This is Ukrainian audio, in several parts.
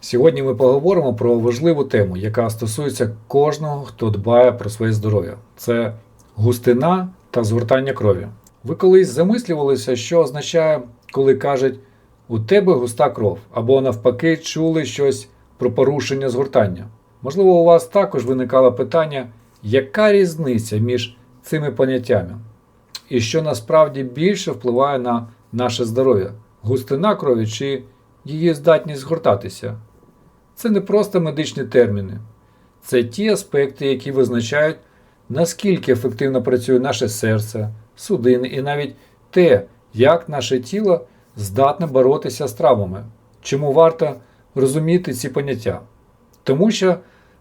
Сьогодні ми поговоримо про важливу тему, яка стосується кожного, хто дбає про своє здоров'я. Це густина та згортання крові. Ви колись замислювалися, що означає, коли кажуть у тебе густа кров, або навпаки, чули щось про порушення згортання. Можливо, у вас також виникало питання, яка різниця між цими поняттями, і що насправді більше впливає на наше здоров'я густина крові чи її здатність згортатися. Це не просто медичні терміни, це ті аспекти, які визначають, наскільки ефективно працює наше серце, судини і навіть те, як наше тіло здатне боротися з травмами. Чому варто розуміти ці поняття? Тому що,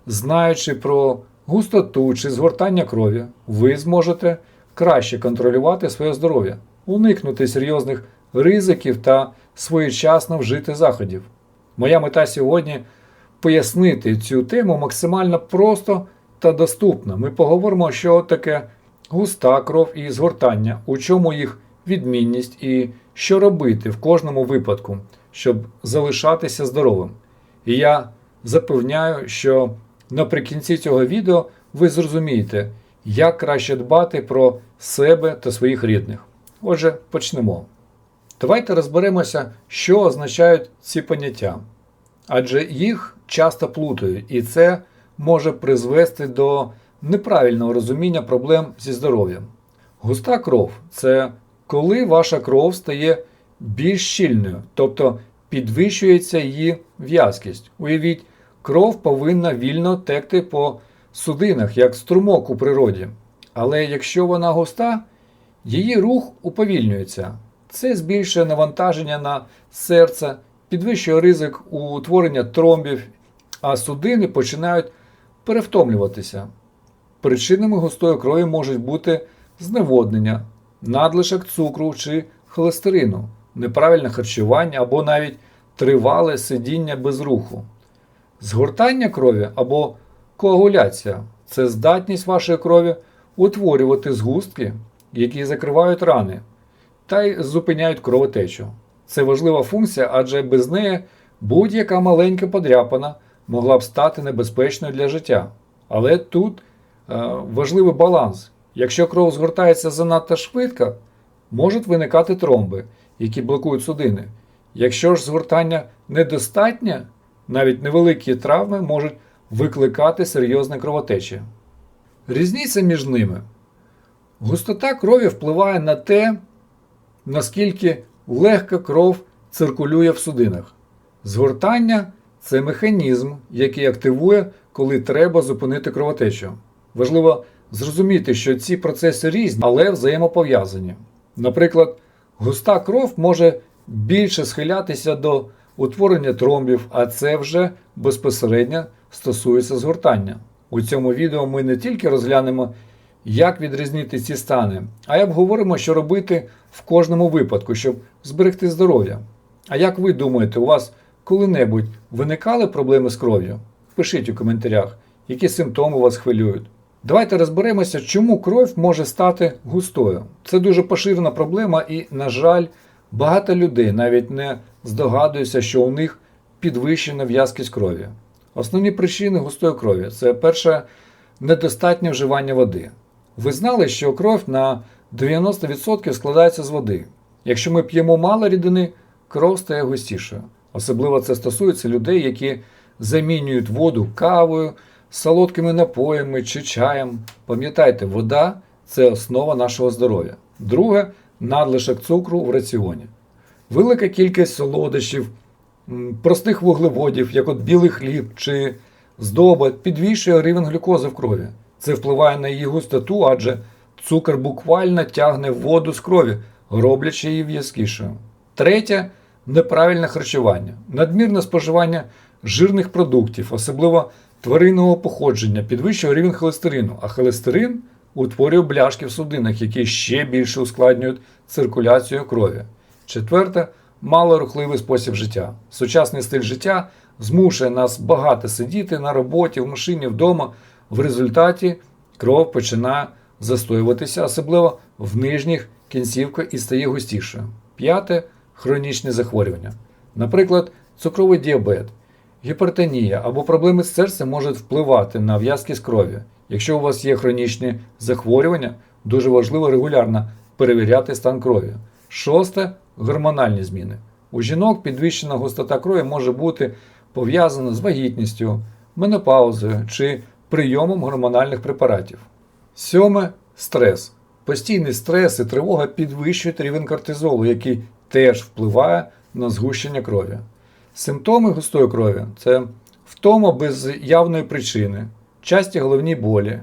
знаючи про густоту чи згортання крові, ви зможете краще контролювати своє здоров'я, уникнути серйозних ризиків та своєчасно вжити заходів. Моя мета сьогодні пояснити цю тему максимально просто та доступно. Ми поговоримо, що таке густа кров і згортання, у чому їх відмінність і що робити в кожному випадку, щоб залишатися здоровим. І я запевняю, що наприкінці цього відео ви зрозумієте, як краще дбати про себе та своїх рідних. Отже, почнемо. Давайте розберемося, що означають ці поняття. Адже їх часто плутають, і це може призвести до неправильного розуміння проблем зі здоров'ям. Густа кров це коли ваша кров стає більш щільною, тобто підвищується її в'язкість. Уявіть, кров повинна вільно текти по судинах, як струмок у природі. Але якщо вона густа, її рух уповільнюється. Це збільшує навантаження на серце, підвищує ризик утворення тромбів, а судини починають перевтомлюватися. Причинами густої крові можуть бути зневоднення, надлишок цукру чи холестерину, неправильне харчування або навіть тривале сидіння без руху. Згортання крові або коагуляція це здатність вашої крові утворювати згустки, які закривають рани та й зупиняють кровотечу. Це важлива функція, адже без неї будь-яка маленька подряпана могла б стати небезпечною для життя. Але тут е, важливий баланс. Якщо кров згортається занадто швидко, можуть виникати тромби, які блокують судини. Якщо ж згортання недостатнє, навіть невеликі травми можуть викликати серйозне кровотечі. Різниця між ними. Густота крові впливає на те, наскільки легка кров циркулює в судинах. Згортання це механізм, який активує, коли треба зупинити кровотечу. Важливо зрозуміти, що ці процеси різні, але взаємопов'язані. Наприклад, густа кров може більше схилятися до утворення тромбів, а це вже безпосередньо стосується згортання. У цьому відео ми не тільки розглянемо, як відрізнити ці стани, а й обговоримо, що робити в кожному випадку, щоб зберегти здоров'я. А як ви думаєте, у вас коли-небудь виникали проблеми з кров'ю? Пишіть у коментарях, які симптоми вас хвилюють. Давайте розберемося, чому кров може стати густою. Це дуже поширена проблема, і, на жаль, багато людей навіть не здогадуються, що у них підвищена в'язкість крові. Основні причини густої крові це перше недостатнє вживання води. Ви знали, що кров на 90% складається з води. Якщо ми п'ємо мало рідини, кров стає густішою. Особливо це стосується людей, які замінюють воду кавою, солодкими напоями чи чаєм. Пам'ятайте, вода це основа нашого здоров'я. Друге надлишок цукру в раціоні. Велика кількість солодощів, простих вуглеводів, як от білий хліб чи здоба, підвищує рівень глюкози в крові. Це впливає на її густоту, адже цукор буквально тягне воду з крові, роблячи її в'язкішою. Третє неправильне харчування, надмірне споживання жирних продуктів, особливо тваринного походження, підвищує рівень холестерину, а холестерин утворює бляшки в судинах, які ще більше ускладнюють циркуляцію крові. Четверте малорухливий спосіб життя. Сучасний стиль життя змушує нас багато сидіти на роботі, в машині, вдома. В результаті кров починає застоюватися, особливо в нижніх кінцівках і стає густішою. П'яте хронічні захворювання. Наприклад, цукровий діабет, гіпертонія або проблеми з серцем можуть впливати на в'язкість крові. Якщо у вас є хронічні захворювання, дуже важливо регулярно перевіряти стан крові. Шосте гормональні зміни. У жінок підвищена густота крові може бути пов'язана з вагітністю, менопаузою чи прийомом гормональних препаратів. Сьоме стрес. Постійний стрес і тривога підвищують рівень кортизолу, який теж впливає на згущення крові. Симптоми густої крові це втома без явної причини, часті головні болі,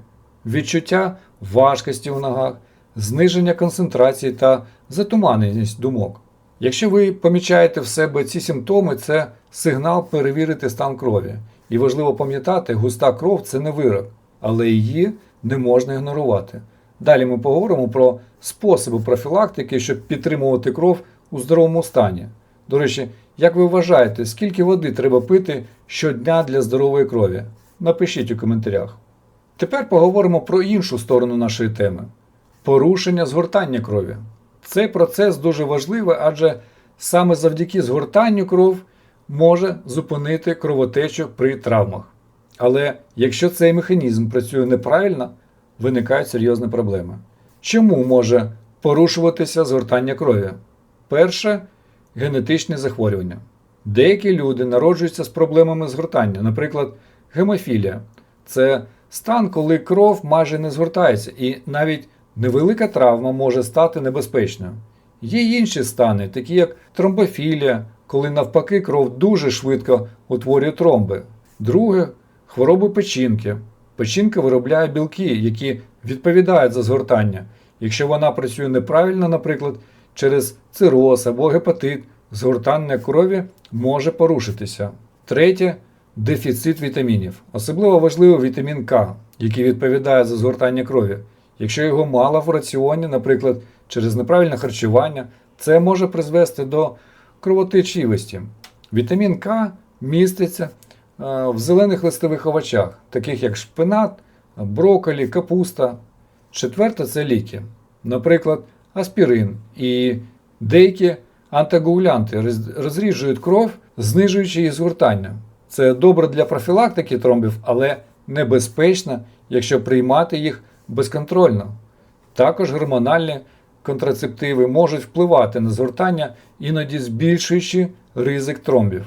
відчуття важкості в ногах, зниження концентрації та затуманеність думок. Якщо ви помічаєте в себе ці симптоми, це сигнал перевірити стан крові. І важливо пам'ятати, густа кров це не вирок, але її не можна ігнорувати. Далі ми поговоримо про способи профілактики, щоб підтримувати кров у здоровому стані. До речі, як ви вважаєте, скільки води треба пити щодня для здорової крові? Напишіть у коментарях. Тепер поговоримо про іншу сторону нашої теми порушення згортання крові. Цей процес дуже важливий, адже саме завдяки згортанню кров може зупинити кровотечу при травмах. Але якщо цей механізм працює неправильно, виникають серйозні проблеми. Чому може порушуватися згортання крові? Перше генетичні захворювання. Деякі люди народжуються з проблемами згортання, наприклад, гемофілія. Це стан, коли кров майже не згортається, і навіть невелика травма може стати небезпечною. Є інші стани, такі як тромбофілія, коли навпаки кров дуже швидко утворює тромби. Друге хвороби печінки. Печінка виробляє білки, які відповідають за згортання. Якщо вона працює неправильно, наприклад, через цироз або гепатит, згортання крові може порушитися. Третє дефіцит вітамінів. Особливо важливий вітамін К, який відповідає за згортання крові. Якщо його мало в раціоні, наприклад, через неправильне харчування, це може призвести до кровотечивості. Вітамін К міститься в зелених листових овочах, таких як шпинат, брокколі, капуста. Четверте це ліки, наприклад, аспірин і деякі антикоагулянти роз- розріджують кров, знижуючи її згортання. Це добре для профілактики тромбів, але небезпечно, якщо приймати їх безконтрольно. Також гормональні контрацептиви можуть впливати на згортання, іноді збільшуючи ризик тромбів.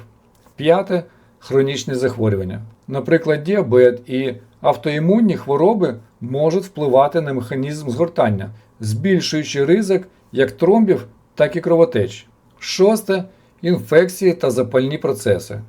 П'яте хронічні захворювання. Наприклад, діабет і автоімунні хвороби можуть впливати на механізм згортання, збільшуючи ризик як тромбів, так і кровотеч. Шосте інфекції та запальні процеси.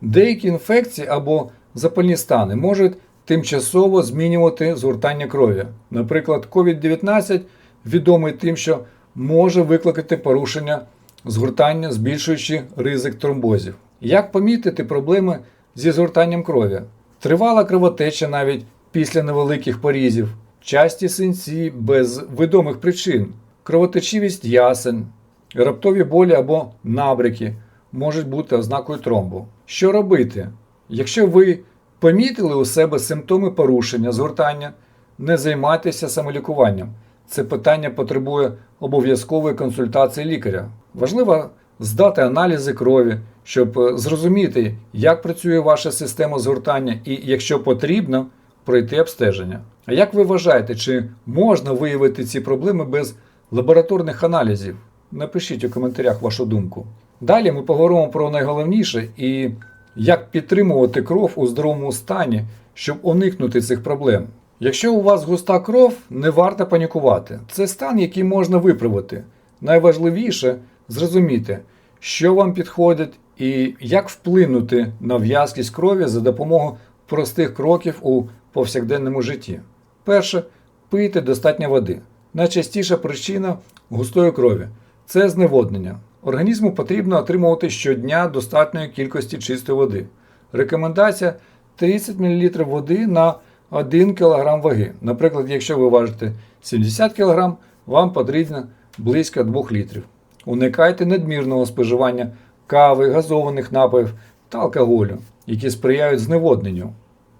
Деякі інфекції або запальні стани можуть тимчасово змінювати згортання крові. Наприклад, COVID-19 відомий тим, що може викликати порушення згортання, збільшуючи ризик тромбозів. Як помітити проблеми зі згортанням крові? Тривала кровотеча навіть після невеликих порізів, часті синці без відомих причин, кровотечивість ясен, раптові болі або набряки можуть бути ознакою тромбу. Що робити? Якщо ви помітили у себе симптоми порушення згортання, не займайтеся самолікуванням. Це питання потребує обов'язкової консультації лікаря. Важливо здати аналізи крові, щоб е, зрозуміти, як працює ваша система згортання і, якщо потрібно, пройти обстеження. А як ви вважаєте, чи можна виявити ці проблеми без лабораторних аналізів? Напишіть у коментарях вашу думку. Далі ми поговоримо про найголовніше і як підтримувати кров у здоровому стані, щоб уникнути цих проблем. Якщо у вас густа кров, не варто панікувати. Це стан, який можна виправити. Найважливіше зрозуміти, що вам підходить і як вплинути на в'язкість крові за допомогою простих кроків у повсякденному житті. Перше, пийте достатньо води. Найчастіша причина густої крові це зневоднення. Організму потрібно отримувати щодня достатньої кількості чистої води. Рекомендація 30 мл води на 1 кг ваги. Наприклад, якщо ви важите 70 кг, вам потрібно близько 2 літрів. Уникайте надмірного споживання кави, газованих напоїв та алкоголю, які сприяють зневодненню.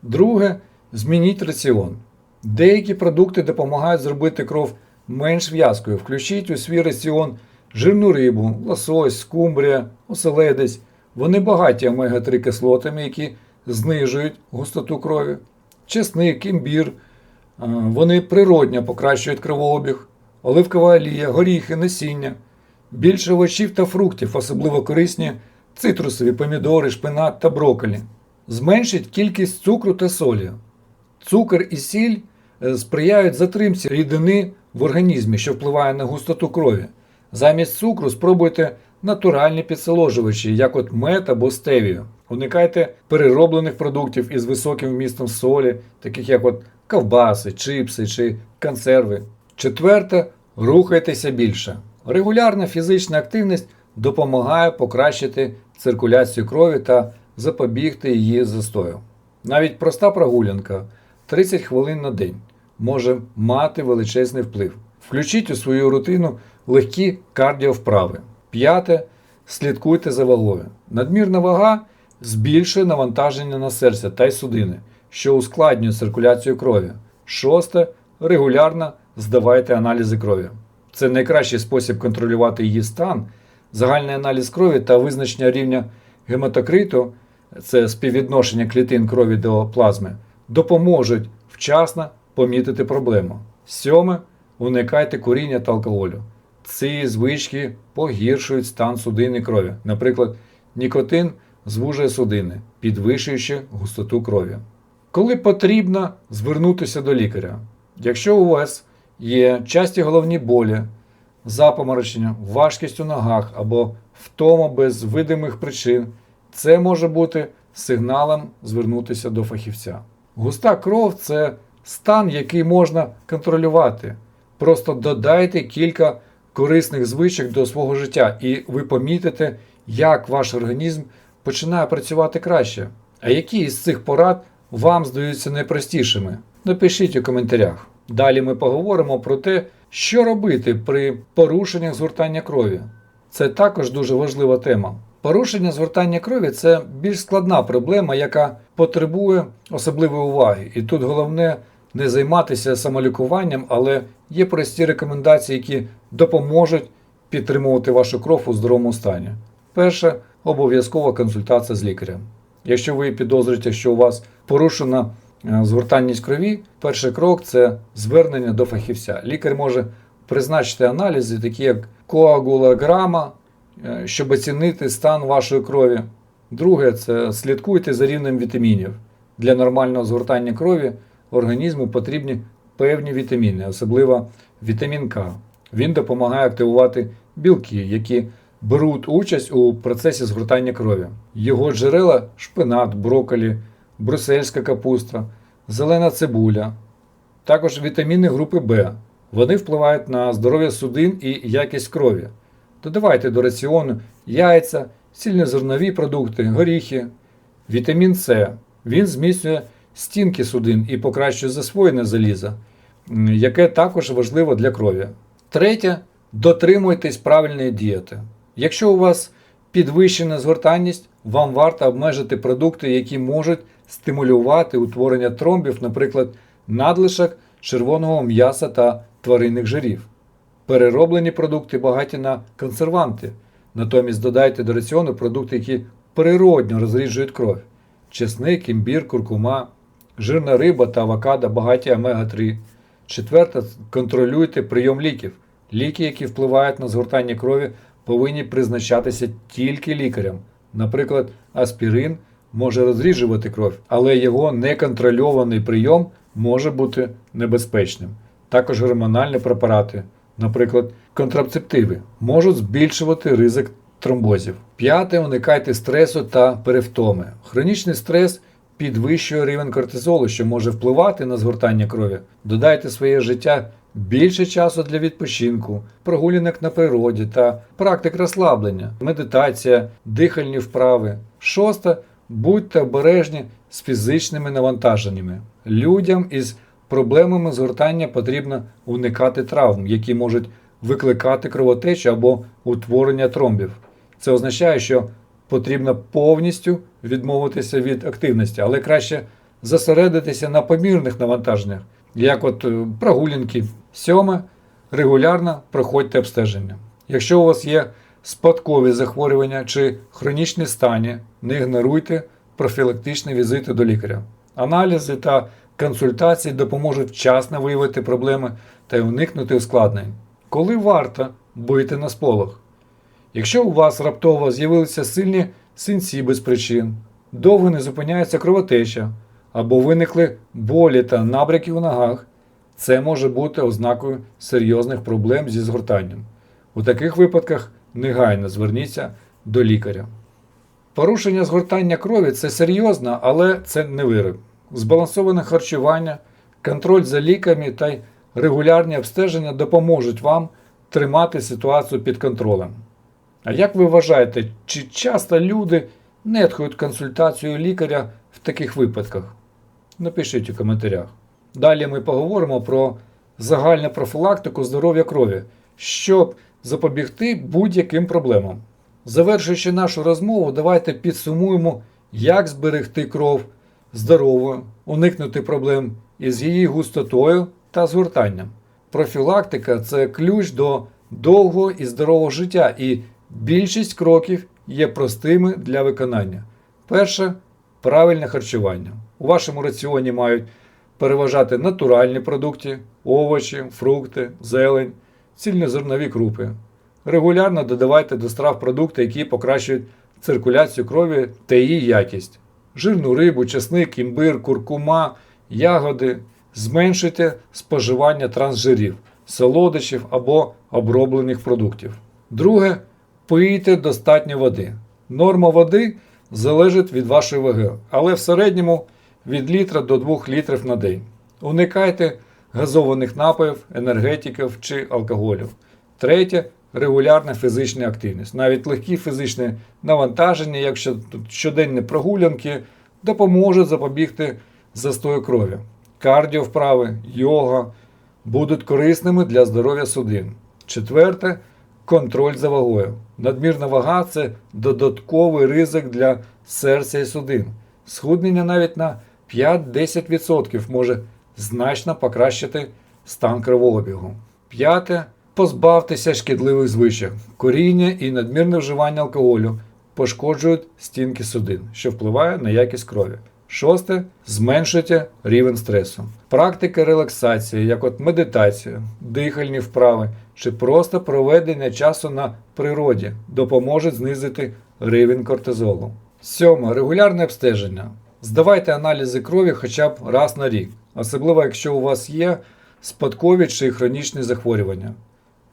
Друге, змініть раціон. Деякі продукти допомагають зробити кров менш в'язкою. Включіть у свій раціон жирну рибу, лосось, скумбрія, оселедець, Вони багаті омега-3 кислотами, які знижують густоту крові. Чесник, імбір, вони природньо покращують кровообіг, оливкова олія, горіхи, насіння. Більше овочів та фруктів, особливо корисні цитрусові помідори, шпинат та брокколі. Зменшить кількість цукру та солі. Цукор і сіль е, сприяють затримці рідини в організмі, що впливає на густоту крові. Замість цукру спробуйте натуральні підсоложувачі, як от мед або стевію. Уникайте перероблених продуктів із високим вмістом солі, таких як от ковбаси, чипси чи консерви. Четверте, рухайтеся більше. Регулярна фізична активність допомагає покращити циркуляцію крові та запобігти її застою. Навіть проста прогулянка 30 хвилин на день може мати величезний вплив. Включіть у свою рутину легкі кардіовправи. П'яте. Слідкуйте за вагою. Надмірна вага збільшує навантаження на серце та й судини, що ускладнює циркуляцію крові. Шосте. Регулярно здавайте аналізи крові. Це найкращий спосіб контролювати її стан. Загальний аналіз крові та визначення рівня гематокриту це співвідношення клітин крові до плазми, допоможуть вчасно помітити проблему. Сьоме. Уникайте куріння та алкоголю. Ці звички погіршують стан судини крові. Наприклад, нікотин звужує судини, підвищуючи густоту крові. Коли потрібно звернутися до лікаря, якщо у вас є часті головні болі, запоморочення, важкість у ногах або втома без видимих причин, це може бути сигналом звернутися до фахівця. Густа кров це стан, який можна контролювати. Просто додайте кілька корисних звичок до свого життя, і ви помітите, як ваш організм починає працювати краще. А які із цих порад вам здаються найпростішими? Напишіть у коментарях. Далі ми поговоримо про те, що робити при порушеннях згортання крові. Це також дуже важлива тема. Порушення згортання крові це більш складна проблема, яка потребує особливої уваги. І тут головне не займатися самолікуванням, але є прості рекомендації, які допоможуть підтримувати вашу кров у здоровому стані. Перше обов'язкова консультація з лікарем. Якщо ви підозрюєте, що у вас порушена згортанність крові, перший крок це звернення до фахівця. Лікар може призначити аналізи, такі як коагулограма, е, щоб оцінити стан вашої крові. Друге це слідкуйте за рівнем вітамінів. Для нормального згортання крові організму потрібні певні вітаміни, особливо вітамін К. Він допомагає активувати білки, які беруть участь у процесі згортання крові. Його джерела шпинат, брокколі, брусельська капуста, зелена цибуля, також вітаміни групи В. Вони впливають на здоров'я судин і якість крові. Додавайте до раціону яйця, цільнозернові продукти, горіхи, вітамін С. Він зміцнює стінки судин і покращує засвоєне заліза, яке також важливо для крові. Третє. Дотримуйтесь правильної дієти. Якщо у вас підвищена згортанність, вам варто обмежити продукти, які можуть стимулювати утворення тромбів, наприклад, надлишок червоного м'яса та тваринних жирів. Перероблені продукти багаті на консерванти. Натомість додайте до раціону продукти, які природньо розріджують кров. Чесник, імбір, куркума, жирна риба та авокадо багаті омега-3. Четверте, контролюйте прийом ліків. Ліки, які впливають на згортання крові, повинні призначатися тільки лікарем. Наприклад, аспірин може розріджувати кров, але його неконтрольований прийом може бути небезпечним. Також гормональні препарати, наприклад, контрацептиви, можуть збільшувати ризик тромбозів. П'яте, уникайте стресу та перевтоми. Хронічний стрес підвищує рівень кортизолу, що може впливати на згортання крові. Додайте своє життя більше часу для відпочинку, прогулянок на природі та практик розслаблення, медитація, дихальні вправи. Шосте. Будьте обережні з фізичними навантаженнями. Людям із проблемами згортання потрібно уникати травм, які можуть викликати кровотечу або утворення тромбів. Це означає, що потрібно повністю відмовитися від активності, але краще зосередитися на помірних навантаженнях, як от е, прогулянки. Сьоме, регулярно проходьте обстеження. Якщо у вас є спадкові захворювання чи хронічні стані, не ігноруйте профілактичні візити до лікаря. Аналізи та консультації допоможуть вчасно виявити проблеми та уникнути ускладнень. Коли варто бити на сполох? Якщо у вас раптово з'явилися сильні синці без причин, довго не зупиняється кровотеча або виникли болі та набряки у ногах, це може бути ознакою серйозних проблем зі згортанням. У таких випадках негайно зверніться до лікаря. Порушення згортання крові це серйозно, але це не вирок. Збалансоване харчування, контроль за ліками та й регулярні обстеження допоможуть вам тримати ситуацію під контролем. А як ви вважаєте, чи часто люди нетхують консультацію лікаря в таких випадках? Напишіть у коментарях. Далі ми поговоримо про загальну профілактику здоров'я крові, щоб запобігти будь-яким проблемам. Завершуючи нашу розмову, давайте підсумуємо, як зберегти кров здоровою, уникнути проблем із її густотою та згортанням. Профілактика це ключ до довгого і здорового життя, і більшість кроків є простими для виконання. Перше правильне харчування. У вашому раціоні мають переважати натуральні продукти, овочі, фрукти, зелень, цільнозернові крупи. Регулярно додавайте до страв продукти, які покращують циркуляцію крові та її якість. Жирну рибу, чесник, імбир, куркума, ягоди. Зменшуйте споживання трансжирів, солодощів або оброблених продуктів. Друге, пийте достатньо води. Норма води залежить від вашої ваги, але в середньому від літра до 2 літрів на день. Уникайте газованих напоїв, енергетиків чи алкоголю. Третє регулярна фізична активність. Навіть легкі фізичні навантаження, якщо щоденні прогулянки, допоможуть запобігти застою крові. Кардіовправи, йога будуть корисними для здоров'я судин. Четверте контроль за вагою. Надмірна вага це додатковий ризик для серця і судин. Схуднення навіть на 5-10% може значно покращити стан кровообігу. П'яте. Позбавтеся шкідливих звичок. Коріння і надмірне вживання алкоголю пошкоджують стінки судин, що впливає на якість крові. Шосте. Зменшуйте рівень стресу. Практика релаксації, як от медитація, дихальні вправи чи просто проведення часу на природі допоможуть знизити рівень кортизолу. Сьоме. Регулярне обстеження. Здавайте аналізи крові хоча б раз на рік, особливо якщо у вас є спадкові чи хронічні захворювання.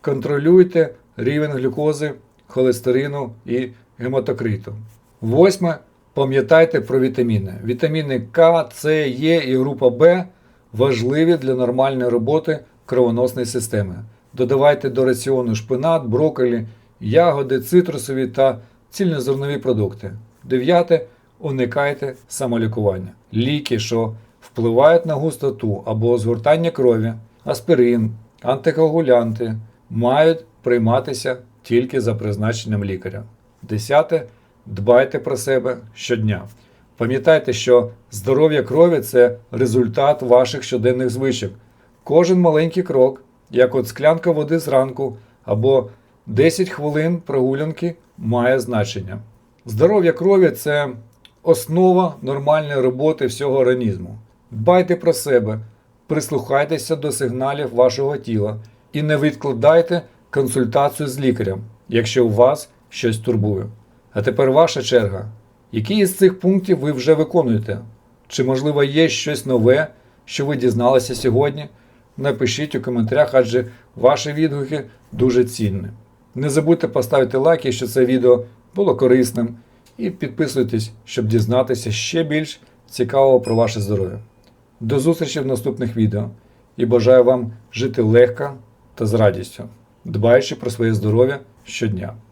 Контролюйте рівень глюкози, холестерину і гематокриту. Восьме. Пам'ятайте про вітаміни. Вітаміни К, С, Е і група В важливі для нормальної роботи кровоносної системи. Додавайте до раціону шпинат, брокколі, ягоди, цитрусові та цільнозернові продукти. Дев'яте. Уникайте самолікування. Ліки, що впливають на густоту або згортання крові, аспирин, антикоагулянти мають прийматися тільки за призначенням лікаря. Десяте. Дбайте про себе щодня. Пам'ятайте, що здоров'я крові це результат ваших щоденних звичок. Кожен маленький крок, як от склянка води зранку або 10 хвилин прогулянки, має значення. Здоров'я крові це основа нормальної роботи всього організму. Дбайте про себе, прислухайтеся до сигналів вашого тіла і не відкладайте консультацію з лікарем, якщо у вас щось турбує. А тепер ваша черга. Які із цих пунктів ви вже виконуєте? Чи, можливо, є щось нове, що ви дізналися сьогодні? Напишіть у коментарях, адже ваші відгуки дуже цінні. Не забудьте поставити лайк, якщо це відео було корисним, і підписуйтесь, щоб дізнатися ще більш цікавого про ваше здоров'я. До зустрічі в наступних відео і бажаю вам жити легко та з радістю, дбаючи про своє здоров'я щодня.